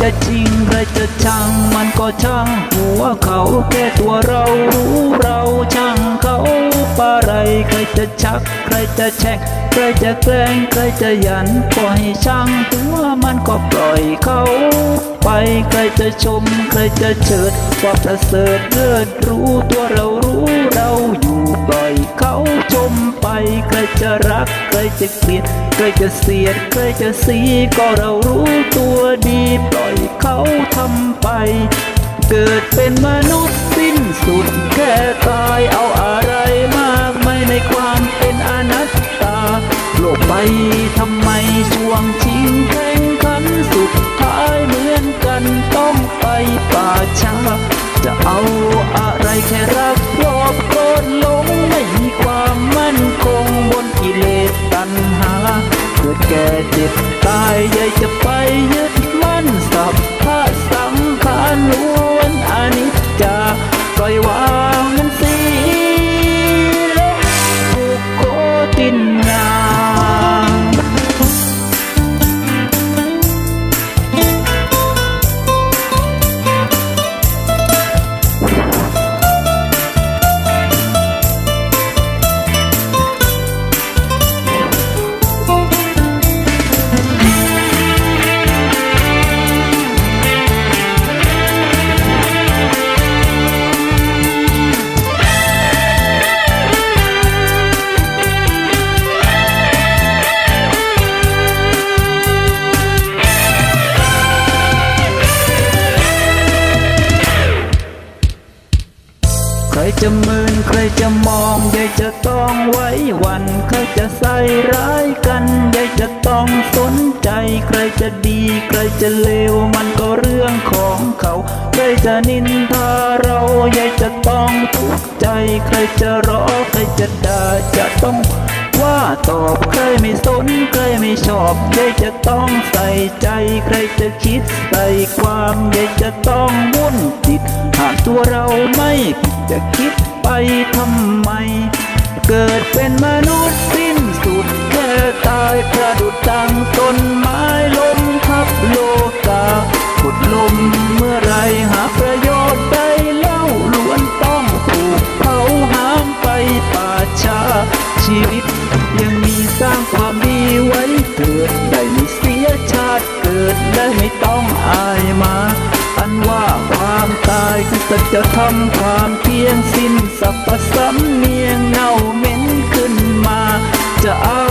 จะจริงใครจะช่างมันก็ช่างหัวเขาแค่ตัวเรารู้เราช่างเขาปะไรใครจะชัก ใครจะแช็งใครจะแกล้งใครจะยันปล่อยช่างตัวมันก็ปล่อยเขาไปใครจะชม ใครจะเชิดว่าประเสริฐเลิศรู้ตัวเรารู้ จะรักใครจะเกลียดใครจะเสียดใครจะสีก็เรารู้ตัวดีปล่อยเขาทำไป เกิดเป็นมนุษย์สิ้นสุดแค่ตายเอาอะไรมากไม่ในความเป็นอนัตตาโลกไปทำไมช่วงชิงแข่งขันสุดท้ายเหมือนกันต้องไปป่าช้าจะเอาอะไรแค่รัก ใครจะมืนใครจะมองยายจะต้องไว้วัน ใครจะใส่ร้ายกันยายจะต้องสนใจ ใครจะดีใครจะเลวมันก็เรื่องของเขา ใครจะนินทาเรายายจะต้องทุกข์ใจ ใครจะรอใครจะด่าจะต้อง ว่าตอบใครไม่สนใครไม่ชอบใครจะต้องใส่ใจใครจะคิดใส่ความใครจะต้องมุ่นจิต หากตัวเราไม่ผิดจะคิดไปทำไม เกิดเป็นมนุษย์สิ้นสุดแค่ตายกระดุดดังต จะทำความเพียงสิ้นสับประสำเนียงเน่าเหม็นขึ้นมา จะเอา